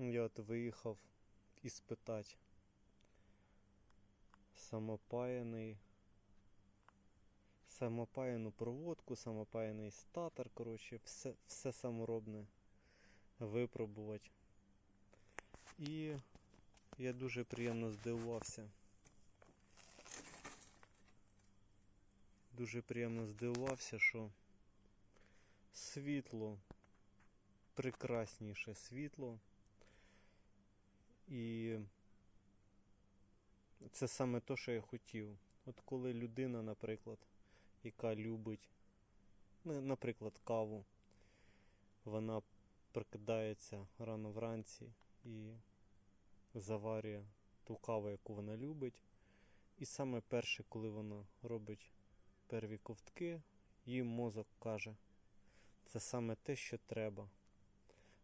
Я от виїхав іспитати самопаяний. Самопаяну проводку, самопаяний статор, коротше, все, все саморобне випробувати. І я дуже приємно здивувався. Дуже приємно здивувався, що світло, прекрасніше світло. І це саме те, що я хотів. От коли людина, наприклад, яка любить, ну, наприклад, каву, вона прокидається рано вранці і заварює ту каву, яку вона любить. І саме перше, коли вона робить перві ковтки, їй мозок каже, це саме те, що треба.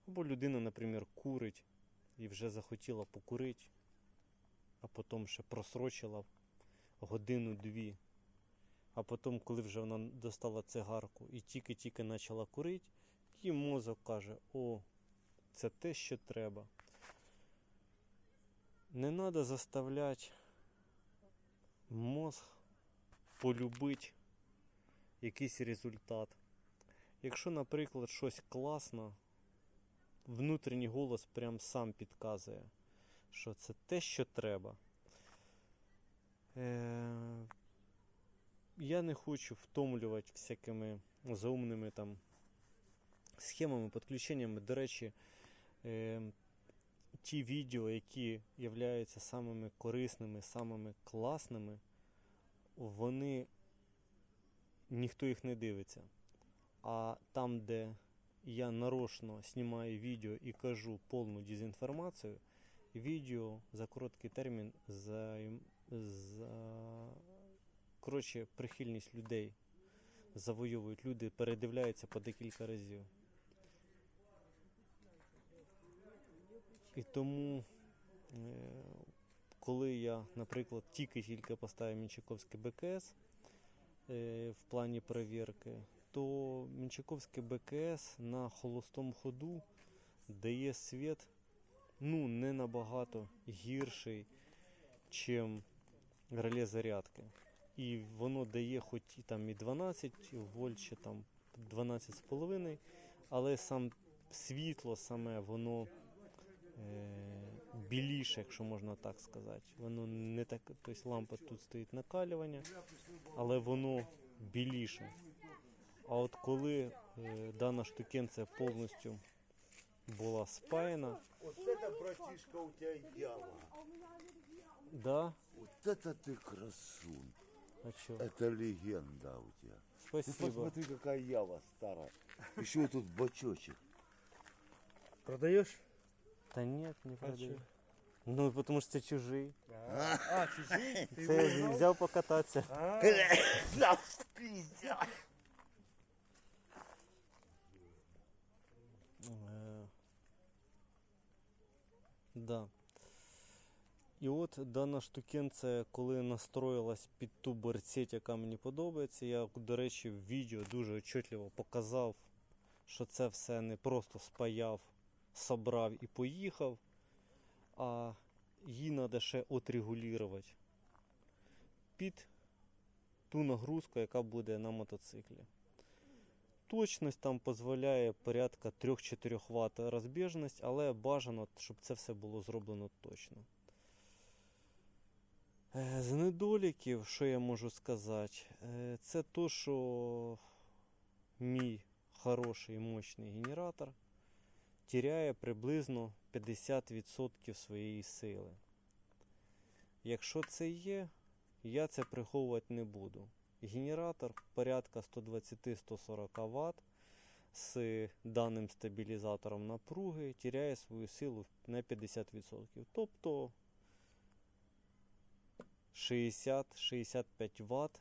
Або людина, наприклад, курить і вже захотіла покурити, а потім ще просрочила годину-дві. А потім, коли вже вона достала цигарку і тільки-тільки почала курити, їй мозок каже, о, це те, що треба. Не треба заставляти мозг полюбити якийсь результат. Якщо, наприклад, щось класно, внутрішній голос прям сам підказує, що це те, що треба. Е- я не хочу втомлювати всякими заумними там схемами, підключеннями. До речі, е, ті відео, які являються самими корисними, самими класними, вони ніхто їх не дивиться. А там, де я нарочно знімаю відео і кажу повну дезінформацію, відео за короткий термін за, за коротше, прихильність людей завойовують. Люди передивляються по декілька разів. І тому, е, коли я, наприклад, тільки-тільки поставив Мінчаковський БКС е, в плані перевірки, то Мінчаковський БКС на холостому ходу дає світ ну, не набагато гірший, чим реле зарядки. І воно дає хоч і там і 12 вольт, чи там 12,5, але сам світло саме воно е, біліше, якщо можна так сказати. Воно не так, тобто лампа тут стоїть накалювання, але воно біліше. А от коли е, дана штукенція повністю була спаяна, Вот это, братишка, у тебя ява. да, Вот это ты красун. а чё, Это легенда у тебя. Ты спасибо. посмотри, какая ява старая. Еще вот тут бачочек. Продаешь? Та нет, не продаю. чё? Ну, потому что це чужий. А, чужие? Ты Це взяв покататися. А, Да, Да. І от дана штукенція, коли настроїлась під ту берцеть, яка мені подобається, я, до речі, в відео дуже отчетливо показав, що це все не просто спаяв, собрав і поїхав, а її треба ще отрегулювати під ту нагрузку, яка буде на мотоциклі. Точність там дозволяє порядка 3-4 Вт розбіжність, але бажано, щоб це все було зроблено точно. Е, З недоліків, що я можу сказати, Е, це то, що мій хороший мощний генератор тіряє приблизно 50% своєї сили. Якщо це є, я це приховувати не буду. Генератор порядка 120-140 Вт з даним стабілізатором напруги тіряє свою силу на 50%. Тобто 60-65 Вт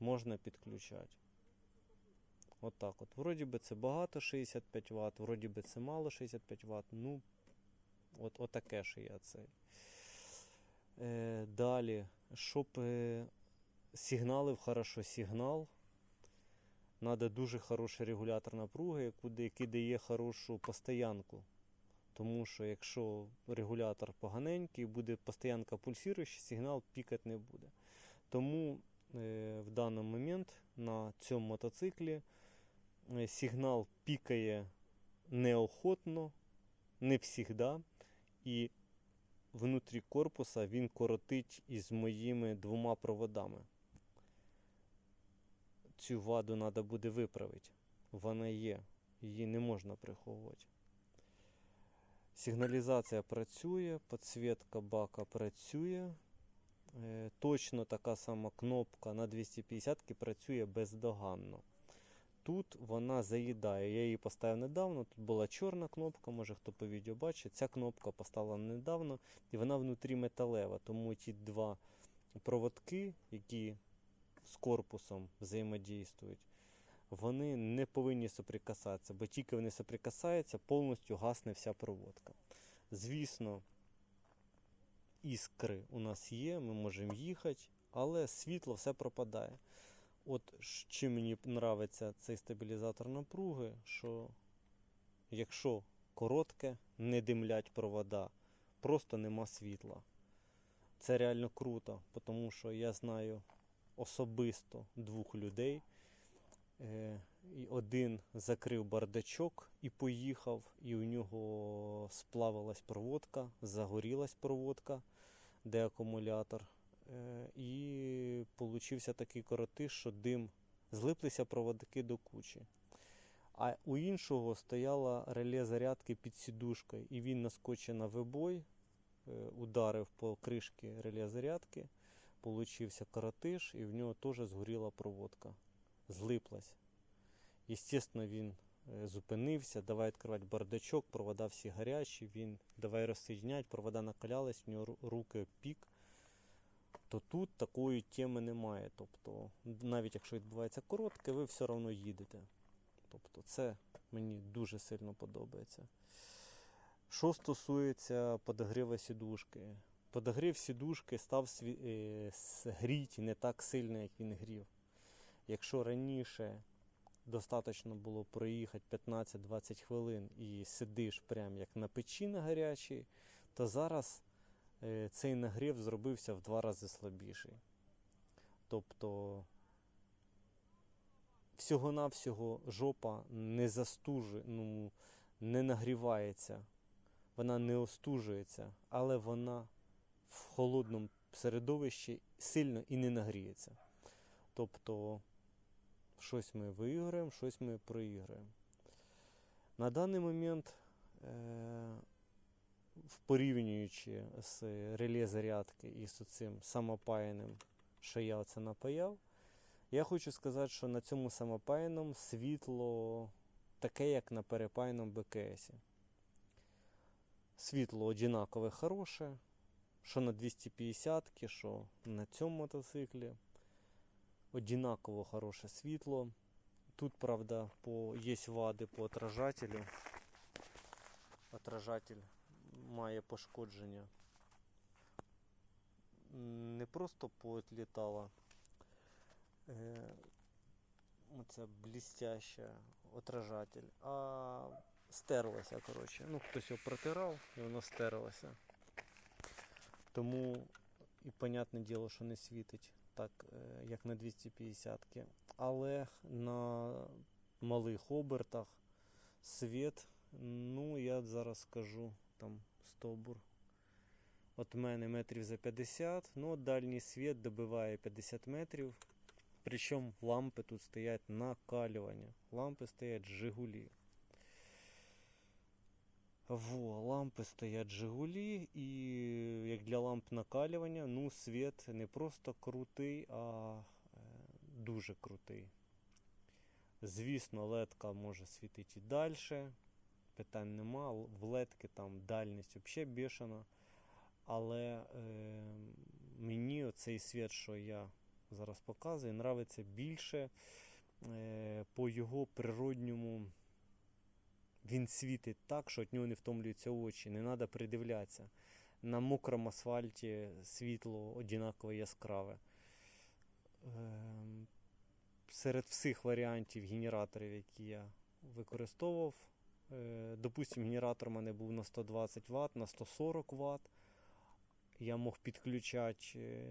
можна підключати. Отак от. Вроді би це багато 65 Вт, вроді би це мало 65 Вт. Ну, от, отаке ж я цей. Е, далі, щоб е, сигналив хорошо сигнал, треба дуже хороший регулятор напруги, який дає хорошу постоянку Тому що якщо регулятор поганенький, буде постоянка пульсуючий, сигнал пікати не буде. Тому е, в даний момент на цьому мотоциклі е, сигнал пікає неохотно, не завжди, і внутрі корпуса він коротить із моїми двома проводами. Цю ваду треба буде виправити. Вона є, її не можна приховувати. Сигналізація працює, підсвітка бака працює. Е, Точно така сама кнопка на 250 працює бездоганно. Тут вона заїдає. Я її поставив недавно. Тут була чорна кнопка, може хто по відео бачить. Ця кнопка поставлена недавно, і вона внутрі металева. Тому ті два проводки, які з корпусом взаємодійствують, вони не повинні соприкасатися, бо тільки вони соприкасаються, повністю гасне вся проводка. Звісно, іскри у нас є, ми можемо їхати, але світло все пропадає. От чим мені подобається цей стабілізатор напруги, що якщо коротке, не димлять провода, просто нема світла. Це реально круто, тому що я знаю особисто двох людей. Е, і один закрив бардачок і поїхав, і у нього сплавилась проводка, загорілась проводка, де акумулятор. Е, і получився такий коротиш, що дим злиплися проводки до кучі. А у іншого стояла реле зарядки під сідушкою, і він наскочив на вибой, е, ударив по кришці реле зарядки, получився коротиш, і в нього теж згоріла проводка. Злиплась. Естественно, він е, зупинився, давай відкривати бардачок, провода всі гарячі, він давай розсоединять, провода накалялись, в нього руки пік. То тут такої теми немає. Тобто, навіть якщо відбувається коротке, ви все одно їдете. Тобто, це мені дуже сильно подобається. Що стосується подогріва сідушки. Подогрів сідушки став е, гріти не так сильно, як він грів. Якщо раніше достатньо було проїхати 15-20 хвилин і сидиш прям як на печі на гарячій, то зараз е, цей нагрів зробився в два рази слабіший. Тобто всього-навсього жопа не застужує, ну, не нагрівається, вона не остужується, але вона в холодному середовищі сильно і не нагріється. Тобто щось ми виграємо, щось ми проіграємо. На даний момент, е, порівнюючи з реле зарядки і з цим самопаяним, що я оце напаяв, я хочу сказати, що на цьому самопаяном світло таке, як на перепаяном БКСі. Світло однакове хороше, що на 250 що на цьому мотоциклі одинаково хороше світло. Тут, правда, по, є вади по отражателю. Отражатель має пошкодження. Не просто поотлітала. Е, оце блістяще отражатель, а стерлося, коротше. Ну, хтось його протирав і воно стерлося. Тому і понятне діло, що не світить так, е, як на 250-ки. Але на малих обертах світ, ну я зараз скажу, там стовбур. От мене метрів за 50, ну дальній світ добиває 50 метрів. Причому лампи тут стоять накалювання. Лампи стоять Жигулі. Во, лампи стоять Жигулі, і як для ламп накалювання, ну, світ не просто крутий, а е, дуже крутий. Звісно, ледка може світити і далі. Питань нема. В ледки там дальність взагалі бешена. Але е, мені оцей світ, що я зараз показую, нравиться більше е, по його природньому. Він світить так, що від нього не втомлюються очі, не треба придивлятися. На мокрому асфальті світло однаково яскраве. Ем, Серед всіх варіантів генераторів, які я використовував, е, допустим, генератор у мене був на 120 Вт, на 140 Вт. Я мог підключати е,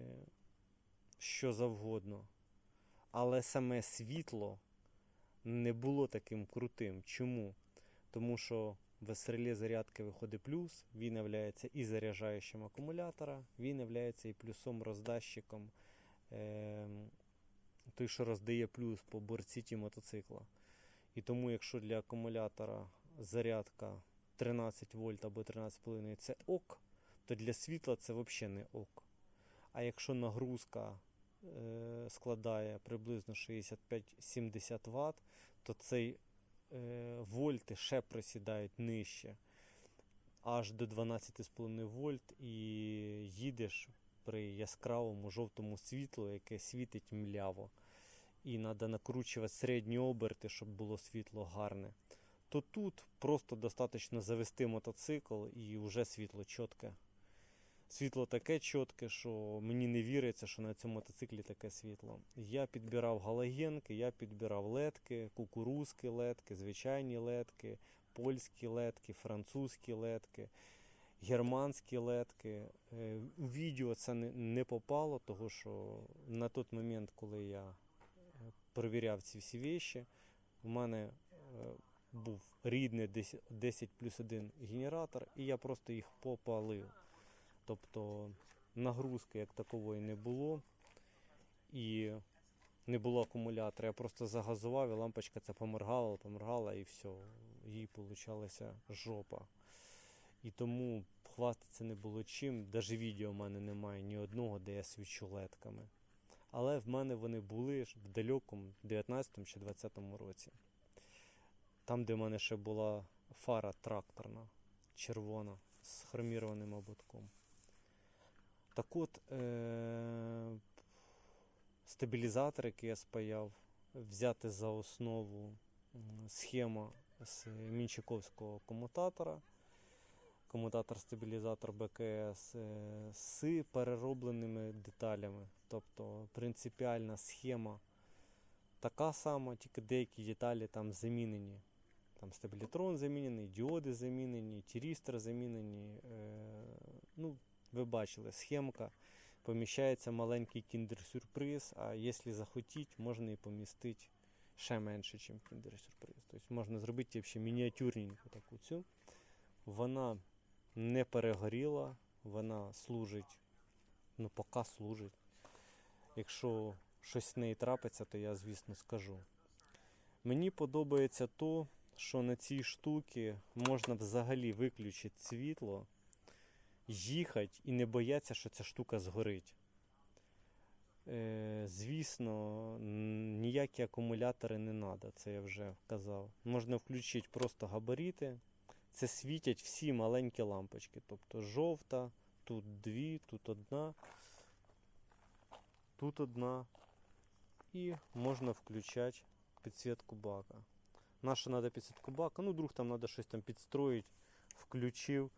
що завгодно. Але саме світло не було таким крутим. Чому? Тому що в СРЛ зарядки виходить плюс, він є і заряджаючим акумулятора, він є і плюсом роздатчиком, е, той, що роздає плюс по борціті мотоцикла. І тому, якщо для акумулятора зарядка 13 вольт або 13,5 це ок, то для світла це взагалі не ок. А якщо нагрузка е, складає приблизно 65-70 Вт, то цей вольти ще просідають нижче, аж до 12,5 вольт, і їдеш при яскравому жовтому світлу, яке світить мляво. І треба накручувати середні оберти, щоб було світло гарне. То тут просто достатньо завести мотоцикл і вже світло чітке. Світло таке чітке, що мені не віриться, що на цьому мотоциклі таке світло. Я підбирав галогенки, я підбирав ледки, кукурузки ледки, звичайні ледки, польські ледки, французькі ледки, германські ледки. Е, У відео це не, попало, тому що на той момент, коли я е, перевіряв ці всі віші, у мене е, був рідний 10 10 плюс 1 генератор, і я просто їх попалив. Тобто нагрузки як такової не було. І не було акумулятора. Я просто загазував і лампочка ця поморгала, поморгала і все. Їй получалася жопа. І тому хвастатися не було чим. Навіть відео в мене немає ні одного, де я свічу ледками. Але в мене вони були в далекому 19 чи 20 році. Там, де в мене ще була фара тракторна, червона, з хромірованим ободком. Так от, е- стабілізатор, який я спаяв, взяти за основу схема з Мінчиковського комутатора, комутатор-стабілізатор БКС е, з переробленими деталями. Тобто принципіальна схема така сама, тільки деякі деталі там замінені. Там стабілітрон замінений, діоди замінені, тірістер замінені. Е, ну, ви бачили, схемка. Поміщається маленький кіндер-сюрприз, а якщо захотіть, можна і помістити ще менше, ніж кіндер-сюрприз. Тобто можна зробити ще мініатюрненьку таку цю. Вона не перегоріла, вона служить, ну поки служить. Якщо щось з неї трапиться, то я, звісно, скажу. Мені подобається то, що на цій штуці можна взагалі виключити світло їхати і не бояться, що ця штука згорить. Е, звісно, ніякі акумулятори не треба, це я вже казав. Можна включити просто габарити. Це світять всі маленькі лампочки. Тобто жовта, тут дві, тут одна, тут одна. І можна включати підсвітку бака. Наша треба підсвітку бака, ну, вдруг там треба щось там підстроїти, включив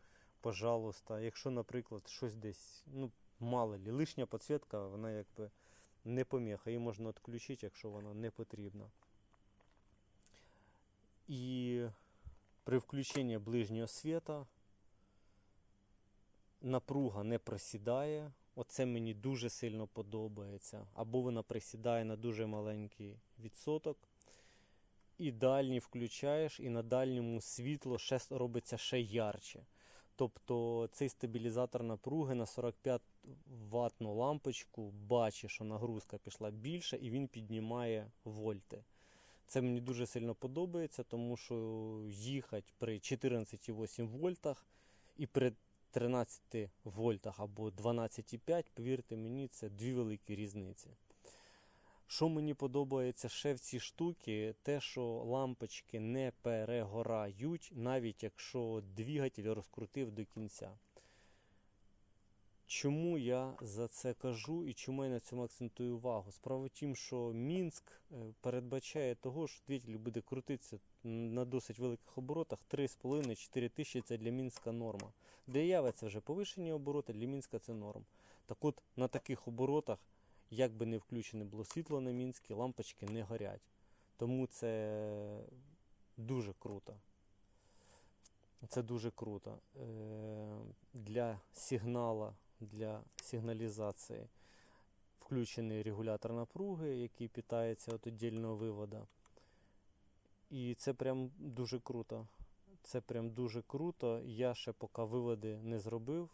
пожалуйста. Якщо, наприклад, щось десь, ну, мало лі, лишня підсвітка, вона якби не поміха. Її можна відключити, якщо вона не потрібна. І при включенні ближнього світа напруга не просідає. Оце мені дуже сильно подобається. Або вона присідає на дуже маленький відсоток. І дальній включаєш, і на дальньому світло ще робиться ще ярче. Тобто цей стабілізатор напруги на 45 ваттну лампочку бачить, що нагрузка пішла більше, і він піднімає вольти. Це мені дуже сильно подобається, тому що їхати при 14,8 вольтах і при 13 вольтах або 12,5, повірте мені, це дві великі різниці. Що мені подобається ще в цій штуці, те, що лампочки не перегорають, навіть якщо двигатель розкрутив до кінця. Чому я за це кажу і чому я на цьому акцентую увагу? Справа в тім, що Мінськ е, передбачає того, що двигатель буде крутитися на досить великих оборотах 3,5-4 тисячі це для Мінська норма. Для Яви це вже повишені обороти, для Мінська це норм. Так от на таких оборотах як би не включене було світло на Мінській, лампочки не горять. Тому це дуже круто. Це дуже круто. Е, Для сигнала, для сигналізації включений регулятор напруги, який питається від віддільного вивода. І це прям дуже круто. Це прям дуже круто. Я ще поки виводи не зробив,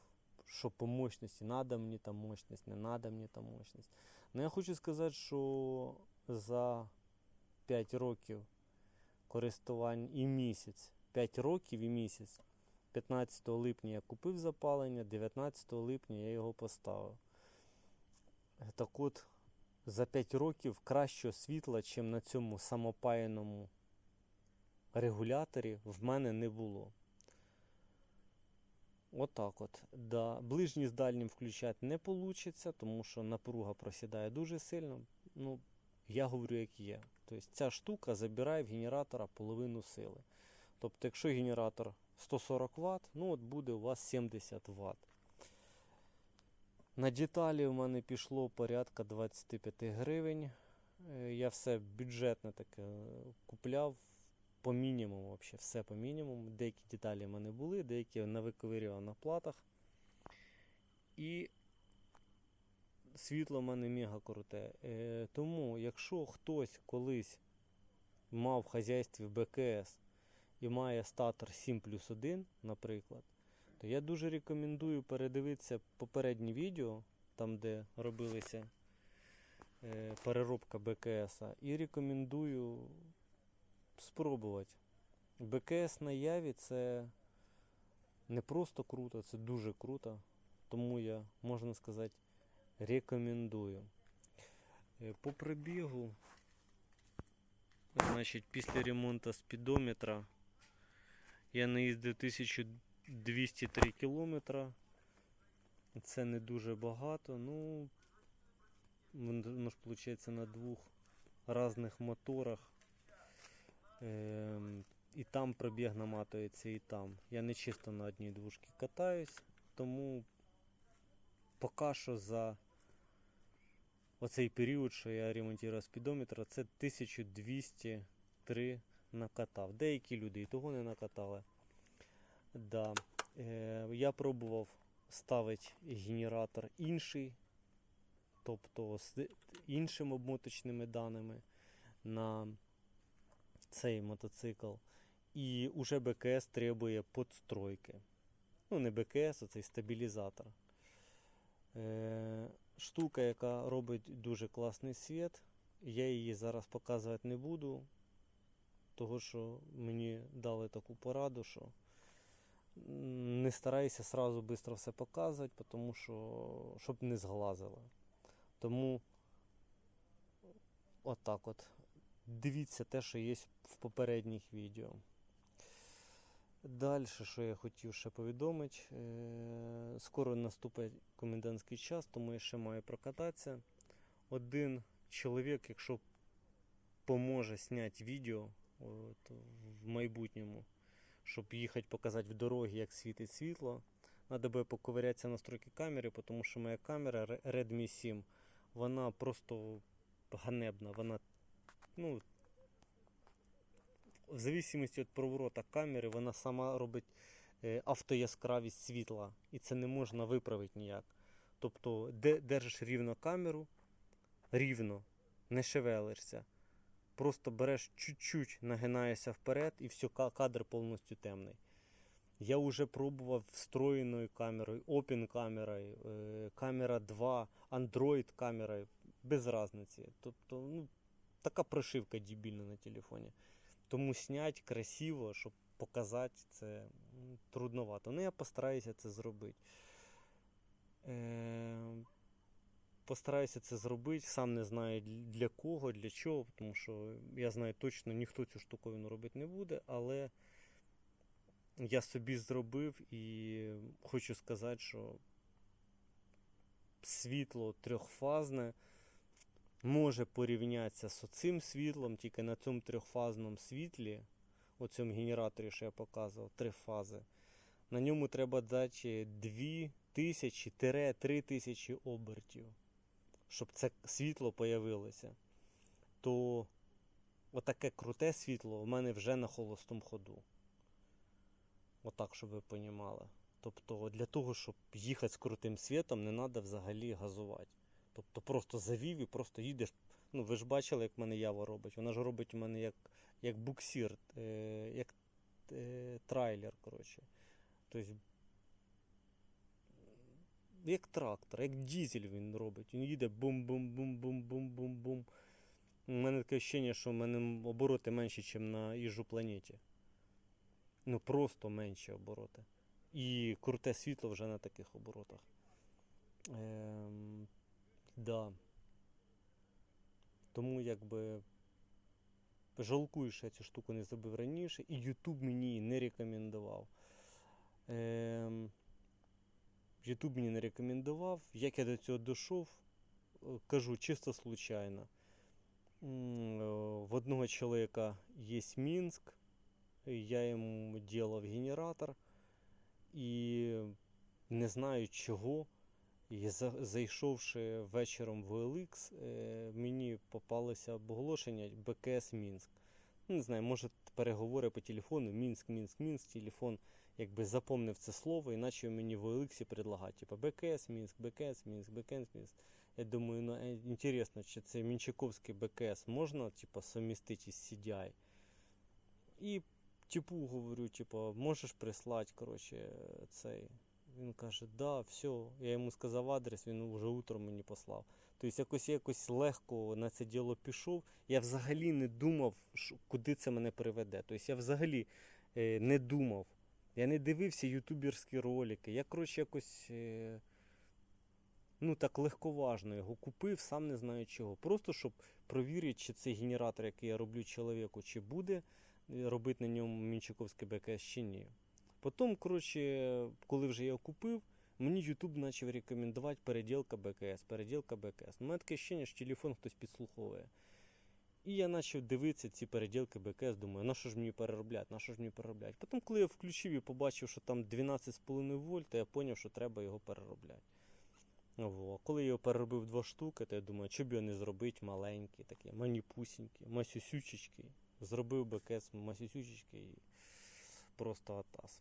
що по мощності, надо мені там мощність, не надо мені там мощність. Ну я хочу сказати, що за 5 років користувань і місяць, 5 років і місяць. 15 липня я купив запалення, 19 липня я його поставив. Так от, за 5 років кращого світла, ніж на цьому самопаяному регуляторі, в мене не було. Отак от. Да. Ближній з дальнім включати не вийде, тому що напруга просідає дуже сильно. Ну, я говорю, як є. Тобто ця штука забирає в генератора половину сили. Тобто, якщо генератор 140 Вт, ну от буде у вас 70 Вт. На деталі в мене пішло порядка 25 гривень. Е, Я все бюджетне таке е, купляв по мінімуму, вообще, все по мінімуму. Деякі деталі в мене були, деякі навиковирював на платах. І світло в мене мега круте. Е, тому, якщо хтось колись мав в хазяйстві БКС і має статор 7 плюс 1, наприклад, то я дуже рекомендую передивитися попереднє відео, там де робилися е, переробка БКС, і рекомендую спробувати. БКС на яві це не просто круто, це дуже круто. Тому я, можна сказати, рекомендую. Е, По пробігу, значить, після ремонту спідометра я наїздив 1203 кілометра. Це не дуже багато. Ну, воно ж виходить на двох різних моторах. Ем, і там пробіг наматується, і там. Я не чисто на одній двушці катаюсь, тому поки що за оцей період, що я ремонтував спідометр, це 1203 накатав. Деякі люди і того не накатали. Да. Е, я пробував ставити генератор інший, тобто з іншими обмоточними даними на цей мотоцикл. І уже БКС требує подстройки. Ну, не БКС, а цей стабілізатор. Е, штука, яка робить дуже класний світ. Я її зараз показувати не буду, того що мені дали таку пораду, що не старайся сразу швидко все показувати, тому що щоб не зглазило. Тому отак от. Дивіться те, що є в попередніх відео. Далі, що я хотів ще повідомити, е, скоро наступить комендантський час, тому я ще маю прокататися. Один чоловік, якщо поможе зняти відео от, в майбутньому, щоб їхати показати в дорогі, як світить світло, треба буде поковирятися настройки камери, тому що моя камера Redmi 7, вона просто ганебна. Вона ну, в зависимості від проворота камери, вона сама робить е, автояскравість світла. І це не можна виправити ніяк. Тобто, де держиш рівно камеру, рівно, не шевелишся. Просто береш чуть-чуть, нагинаєшся вперед і все, кадр повністю темний. Я вже пробував встроєною камерою, Open камерою, е, камера 2, Android камерою, без різниці. Тобто, ну, така прошивка дебільна на телефоні. Тому снять красиво, щоб показати це трудновато. Ну, я постараюся це зробити. Е, постараюся це зробити. Сам не знаю для кого, для чого, тому що я знаю точно, ніхто цю штуковину робити не буде, але я собі зробив і хочу сказати, що світло трьохфазне може порівнятися з цим світлом, тільки на цьому трьохфазному світлі, у цьому генераторі, що я показував, три фази. На ньому треба дати 2000-3000 обертів, щоб це світло появилося. То отаке круте світло у мене вже на холостому ходу. Отак, щоб ви понімали. Тобто для того, щоб їхати з крутим світом, не треба взагалі газувати. Тобто просто завів і просто їдеш. Ну, ви ж бачили, як в мене ява робить. Вона ж робить у мене як, як буксир, е, як е, трайлер, коротше. Тобто, як трактор, як дізель він робить. Він їде бум-бум-бум-бум-бум-бум-бум. У мене таке ощущення, що в мене обороти менші, ніж на їжу планеті. Ну просто менші обороти. І круте світло вже на таких оборотах. Ем, да. Тому якби жалкую, що я цю штуку не зробив раніше, і YouTube мені не рекомендував. Ем, YouTube мені не рекомендував. Як я до цього дійшов, е, кажу чисто случайно. Е, В одного чоловіка є Мінськ, я йому ділав генератор, і не знаю чого. І за- зайшовши вечором в OLX, е, мені попалося оголошення БКС Мінськ. Ну, Не знаю, може переговори по телефону Мінськ, Мінськ, Мінськ, телефон якби запомнив це слово і почав мені в OLX предлагати, типу БКС Мінськ, БКС Мінськ, БКС Мінськ. Я думаю, ну е, інтересно, чи це Мінчаковський БКС можна типу, совмістити із CDI. І типу говорю, типу, можеш прислати, коротше, цей. Він каже, да, все. Я йому сказав адрес, він вже утром мені послав. Тобто якось якось легко на це діло пішов. Я взагалі не думав, куди це мене приведе. Тобто я взагалі е, не думав. Я не дивився ютуберські ролики. Я, коротше, якось. Е, ну так легковажно його купив, сам не знаю чого. Просто щоб провірити, чи цей генератор, який я роблю чоловіку, чи буде е, робити на ньому Мінчаковський БКС, чи ні. Потім, коротше, коли вже я купив, мені YouTube почав рекомендувати переділка БКС, переділка БКС. У мене таке ощущення, що телефон хтось підслуховує. І я почав дивитися ці переділки БКС, думаю, на що ж мені переробляти, на що ж мені переробляти. Потім, коли я включив і побачив, що там 12,5 вольт, я зрозумів, що треба його переробляти. Во. Коли я його переробив два штуки, то я думаю, що б його не зробити маленький, такий, маніпусінький, масюсючечки. Зробив БКС масюсючечки і просто атас.